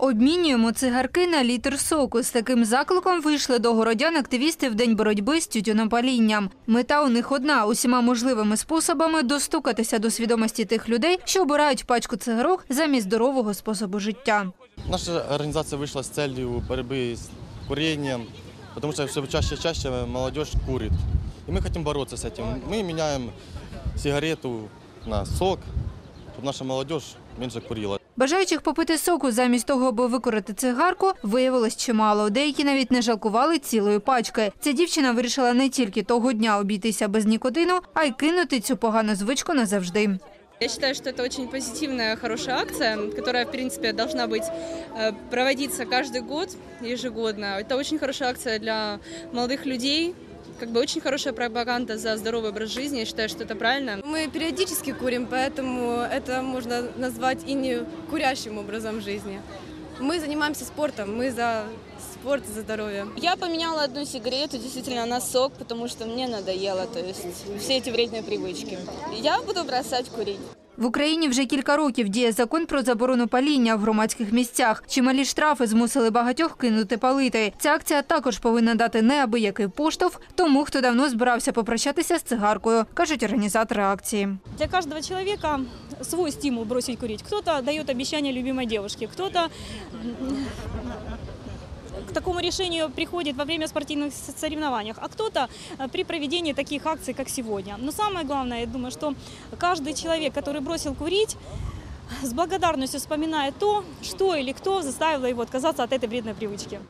Обмінюємо цигарки на літр соку. З таким закликом вийшли до городян активісти в день боротьби з тютюнопалінням. Мета у них одна усіма можливими способами достукатися до свідомості тих людей, що обирають пачку цигарок замість здорового способу життя. Наша организация вышла с целью борьбы с курением, потому что все чаще и чаще молодежь курит. И мы хотим бороться с этим. Мы меняем сигарету на сок, чтобы наша молодежь меньше курила. Бажаючих попити соку замість того, аби викорити цигарку, виявилось чимало. Деякі навіть не жалкували цілої пачки. Ця дівчина вирішила не тільки того дня обійтися без нікотину, а й кинути цю погану звичку назавжди. Я считаю, что это очень позитивная, хорошая акция, которая, в принципе, должна быть э, проводиться каждый год, ежегодно. Это очень хорошая акция для молодых людей, как бы очень хорошая пропаганда за здоровый образ жизни. Я считаю, что это правильно. Мы периодически курим, поэтому это можно назвать и не курящим образом жизни. Мы занимаемся спортом, мы за спорт, за здоровье. Я поменяла одну сигарету действительно на сок, потому что мне надоело, то есть все эти вредные привычки. Я буду бросать курить. В Україні вже кілька років діє закон про заборону паління в громадських місцях. Чималі штрафи змусили багатьох кинути палити. Ця акція також повинна дати неабиякий поштовх тому, хто давно збирався попрощатися з цигаркою, кажуть організатори акції. Для каждого человека свой стимул бросить курить. Кто-то дает обещание любимой девушке, кто-то м, к такому решению приходит во время спортивных с- соревнований, а кто-то э, при проведении таких акций, как сегодня. Но самое главное, я думаю, что каждый человек, который бросил курить, с благодарностью вспоминает то, что или кто заставило его отказаться от этой вредной привычки.